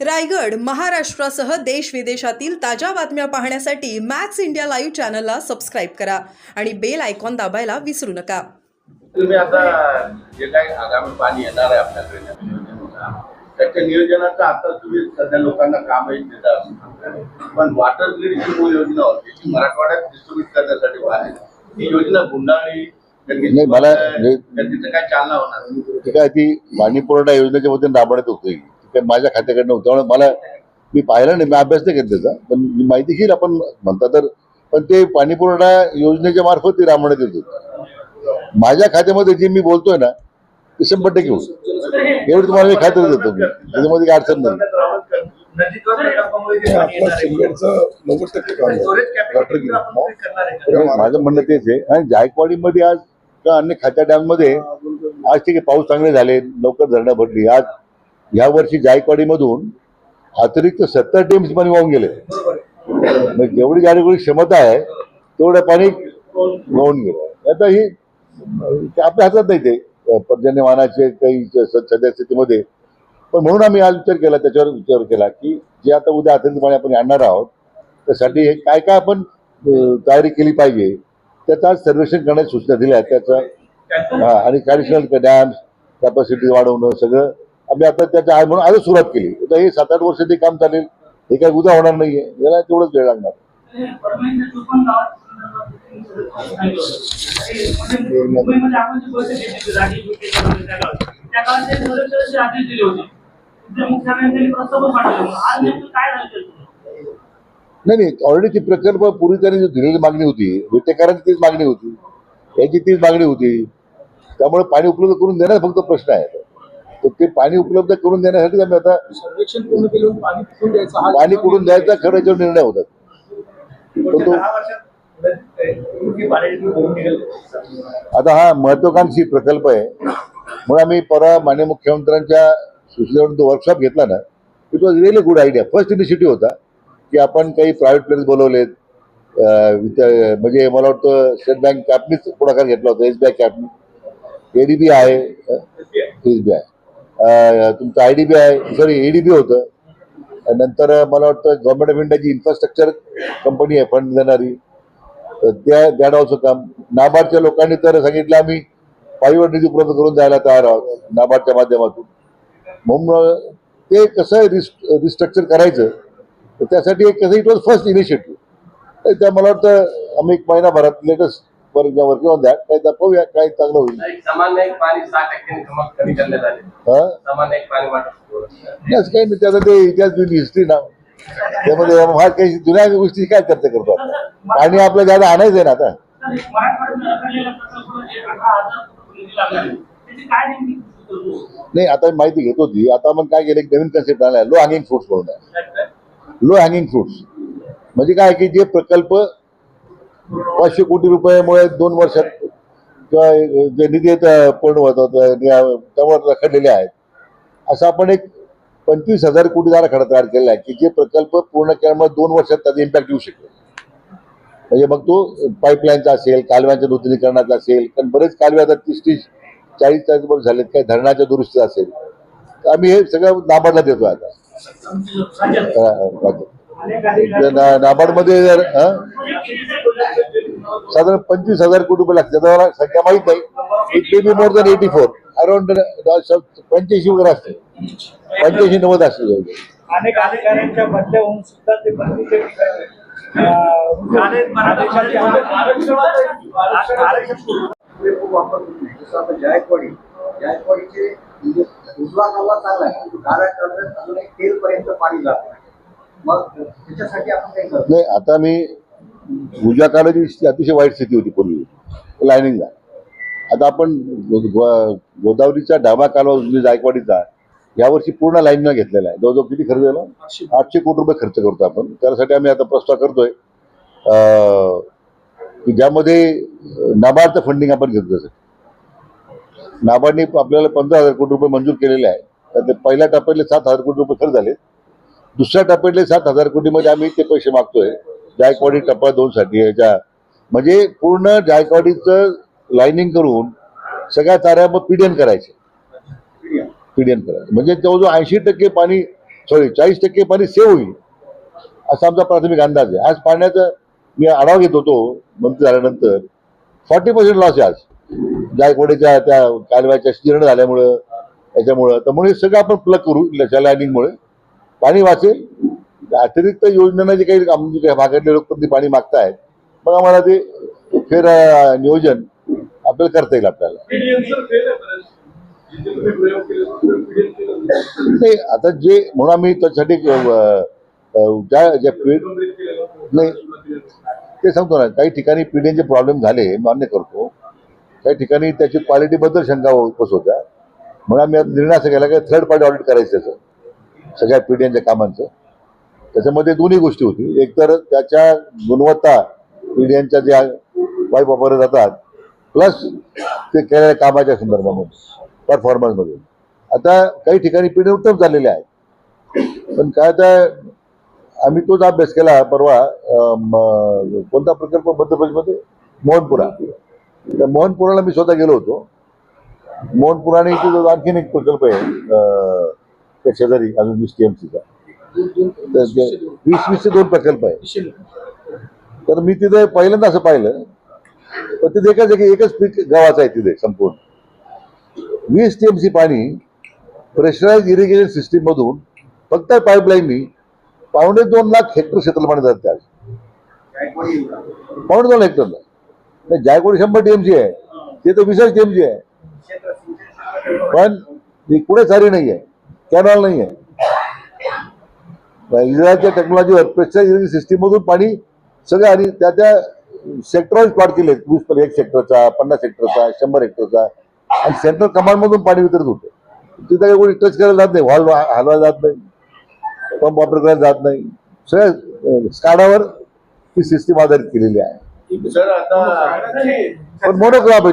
रायगड महाराष्ट्रासह देश विदेशातील ताज्या बातम्या पाहण्यासाठी मॅक्स इंडिया लाईव्ह चॅनलला सबस्क्राईब करा आणि बेल आयकॉन दाबायला विसरू नका. तुम्ही आता जे काही आगामी पाणी येणार आहे आपल्याकडे त्याच्या नियोजनाचं आता तुम्ही सध्या लोकांना कामही देतात पण वॉटर ग्रीड जी मूळ योजना होती ती मराठवाड्यात डिस्ट्रीब्यूट करण्यासाठी व्हावी ही योजना गुंडाळी नाही, मला- काय चालना होणार? ती काय ती पाणी पुरवठा योजनेच्या वतीने राबवण्यात होती ती माझ्या खात्याकडनं होती. त्यामुळे मला मी पाहिलं नाही. मी अभ्यास नाही केला त्याचा. पण मी माहिती घेईल. आपण म्हणता तर पण ते पाणी पुरवठा योजनेच्या मार्फत ती राबवण्यात येत होती माझ्या खात्यामध्ये जे मी बोलतोय ना ते शंभर टक्के होतं. एवढं तुम्हाला मी खात्री देतो मी. त्याच्यामध्ये काही अडचण नाही. माझं म्हणणं तेच आहे. आणि जायकवाडीमध्ये आज किंवा अन्य खात्या डॅममध्ये आज ठीक आहे पाऊस चांगले झाले लवकर धरणं भरली. आज या वर्षी जायकवाडीमधून अतिरिक्त सत्तर टीम्स पाणी वाहून गेले. मग जेवढी जायकवाडी क्षमता आहे तेवढं पाणी वाहून गेलं. आता ही ते आपल्या हातात नाही ते पर्जन्यमानाचे काही सद्यस्थितीमध्ये. सध्या स्थितीमध्ये पण म्हणून आम्ही आज विचार केला त्याच्यावर विचार केला की जे आता उद्या अतिरिक्त पाणी आपण आणणार आहोत त्यासाठी हे काय काय आपण तयारी केली पाहिजे त्याचं आज सर्वेक्षण करण्याची सूचना दिल्या त्याचं हा आणि ॲडिशनल डॅम्स कॅपॅसिटी वाढवणं सगळं आम्ही आता त्याच्या आहे म्हणून आजच सुरुवात केली. आता हे सात आठ वर्ष ते काम चालेल. हे काय उद्या होणार नाहीये. याला तेवढंच वेळ लागणार. नाही नाही. ऑलरेडी ती प्रकल्प पूर्वी त्यांनी दिलेली मागणी होती विटेकरांची तीच मागणी होती. याची तीच मागणी होती. त्यामुळे पाणी उपलब्ध करून देण्याचा फक्त प्रश्न आहे ते पाणी उपलब्ध करून देण्यासाठी आम्ही आता सर्वेक्षण पूर्ण केलं पाणी कुठून द्यायचं हा पाणी कुठून द्यायचा खरं याच्यावर निर्णय होतात. पण तो दहा वर्षात नदी- पाण्याची भरून निघेल? आता हा महत्वाकांक्षी प्रकल्प आहे. म्हणून आम्ही परवा मान्य मुख्यमंत्र्यांच्या सूचनेवरून तो वर्कशॉप घेतला ना it was really good idea first initiative होता की आपण काही प्रायव्हेट प्लेस बोलवलेत. म्हणजे मला वाटतं स्टेट बँक कॅपनीच पुढाकार घेतला होता S B I company ADB आहे एस बी आय तुमचं आय डी बी आहे सॉरी बी होतं. आणि नंतर मला वाटतं गव्हर्नमेंट ऑफ इंडियाची इन्फ्रास्ट्रक्चर कंपनी आहे फंड देणारी तर त्या दॅट ऑल्सो काम. नाबार्डच्या लोकांनी तर सांगितलं आम्ही पायीवर निधी उपलब्ध करून द्यायला तयार आहोत नाबार्डच्या माध्यमातून. म्हणून ते कसं रिस्ट रिस्ट्रक्चर करायचं तर त्यासाठी एक कसं इट वॉज फर्स्ट इनिशिएटिव्ह त्या मला वाटतं आम्ही एक महिनाभरात latest work working on that काय दाखवूया काय चांगलं होईल. सामान्य एक पाणी सहा टक्क्यांनी कमी कमी करण्यात आले. हा? सामान्य एक पाणी वाटप नाही, असं काही नाही त्याचा ते इतिहास जुनी हिस्ट्री ना. त्यामध्ये फार काही जुन्या गोष्टी काय चर्चा करतो? पाणी आपलं ज्यादा आणायचं आहे ना आता? नाही आता माहिती घेत होती. आता आपण काय केलं एक नवीन कन्सेप्ट आलाय लो हँगिंग फ्रुट्स म्हणून? लो हँगिंग फ्रुट्स म्हणजे काय की जे प्रकल्प पाचशे कोटी रुपयामुळे दोन वर्षात किंवा जे निधी पूर्ण होतात त्यावर रखडलेले आहेत. असं आपण एक पंचवीस हजार कोटी आराखडा तयार केलेला आहे की जे प्रकल्प पूर्ण केल्यामुळे दोन वर्षात त्याचा इम्पॅक्ट येऊ शकेल. म्हणजे मग तो पाईपलाईनचा असेल कालव्यांच्या नूतनीकरणाचा असेल कारण बरेच कालवे आता तीस तीस चाळीस चाळीस वर्ष झालेत काही धरणाच्या दुरुस्ती असेल. तर आम्ही हे सगळं नाबार्डला देतो आता. नाबार्डमध्ये जर हं? साधारण पंचवीस हजार कोटी रुपये लागतात मला संख्या माहीत नाही it may be more than eighty four around पंच्याऐंशी वगैरे असते पंच्याऐंशी नव्वद असते. अनेक अधिकाऱ्यांच्या बदल्या होऊन सुद्धा ते जायकवाडी जायकवाडीचे म्हणजे उजवा कालवा चांगला आहे पण डाव्या कालव्यात अजून एक तेल पर्यंत पाणी जात नाही मग त्याच्यासाठी आपण करतो नाही आता मी पूजा काळाची अतिशय वाईट स्थिती होती पूर्वी. लाईनिंगला आता आपण गोदावरीचा डाबा कालवा उजनी जायकवाडीचा यावर्षी पूर्ण लाईनला घेतलेला आहे. जवळजवळ किती खर्च झाला? आठशे. कोटी रुपये खर्च करतो आपण. त्यासाठी आम्ही आता प्रस्ताव करतोय. की ज्यामध्ये नाबार्डचं फंडिंग आपण घेतो त्यासाठी नाबार्डने आपल्याला पंधरा हजार कोटी रुपये मंजूर केलेले आहे. तर ते पहिल्या टप्प्यातले सात हजार कोटी रुपये खर्च झाले. दुसऱ्या टप्प्यातले सात हजार कोटीमध्ये आम्ही ते पैसे मागतोय. जायकवाडी टप्पा दोन साठी याच्या. म्हणजे पूर्ण जायकवाडीचं लाईनिंग करून सगळ्या चाऱ्या मग पीडीएन करायचे. पीडीएन करायचं. म्हणजे जवळजवळ ऐंशी टक्के पाणी सॉरी चाळीस टक्के पाणी सेव्ह होईल असा आमचा प्राथमिक अंदाज आहे. आज पाण्याचा मी आढावा घेत होतो मंत्री झाल्यानंतर. फॉर्टी पर्सेंट लॉस आहे आज. जायकवाडीच्या त्या कालव्याच्या शिर्ण झाल्यामुळं याच्यामुळं. तर म्हणून हे सगळं आपण प्लग करू त्याच्या लाईनिंगमुळे पाणी वाचेल अतिरिक्त योजनांना जे काही भागातले लोक ते पाणी मागतायत मग आम्हाला ते फेर नियोजन आपल्याला करता येईल आपल्याला. नाही आता जे म्हणून आम्ही त्यासाठी ज्या ज्या पी- कंप्लीट केलेलं. नाही ते सांगतो ना काही ठिकाणी पिढ्यांचे प्रॉब्लेम झाले मान्य करतो. काही ठिकाणी त्याची क्वालिटीबद्दल शंका उपस्थित होत्या. म्हणून आम्ही आता निर्णय असा केला की थर्ड पार्टी ऑडिट करायचं त्याचं सगळ्या पिढ्यांच्या कामांचं. त्याच्यामध्ये दोन्ही गोष्टी होती. एक तर त्याच्या गुणवत्ता पिढ्यांच्या ज्या पाईप वापरल्या जातात प्लस ते केलेल्या कामाच्या संदर्भामध्ये परफॉर्मन्समध्ये आता काही ठिकाणी पिढी उत्तम चाललेले आहेत. पण काय तर आम्ही तोच अभ्यास केला परवा कोणता प्रकल्प? मध्य प्रदेशमध्ये? मोहनपुरा. त्या मोहनपुराला मी स्वतः गेलो होतो. मोहनपुराने इथे आणखीन एक प्रकल्प आहे त्या शेजारी अजून वीस टी एम सीचा. वीस वीसचे दोन प्रकल्प आहे तर मी तिथे पहिल्यांदा असं पाहिलं पण तिथे एकाच एकच पीक गावाचं आहे तिथे संपूर्ण. वीस टी एम सी पाणी प्रेशराईज इरिगेशन सिस्टीम मधून फक्त पाईपलाईननी पावणे दोन लाख हेक्टर क्षेत्र पाणी जातं आज पावणे दोन हेक्टरला नाही. जायकवाडी शंभर टीएमसी आहे. ते तर विशेष टीएमसी आहे. पण ती कुठे सारी नाही आहे कॅनॉल नाही आहे इस्रायलच्या टेक्नॉलॉजीवर प्रेशराईज इरिगेशन सिस्टीम मधून पाणी सगळं आणि त्या त्या सेक्टर प्लॉट केले. वीस पर एक सेक्टरचा पन्नास हेक्टरचा शंभर हेक्टरचा आणि सेंट्रल कमांड मधून पाणी वितरित होतं. तिथं काही कोणी टच करायला जात नाही. व्हॉल्व हलवायला जात नाही. पंप वापर करायला जात नाही. सगळ्या स्काडावर ती सिस्टीम आधारित केलेली आहे. पण मोनोक्रॉप आहे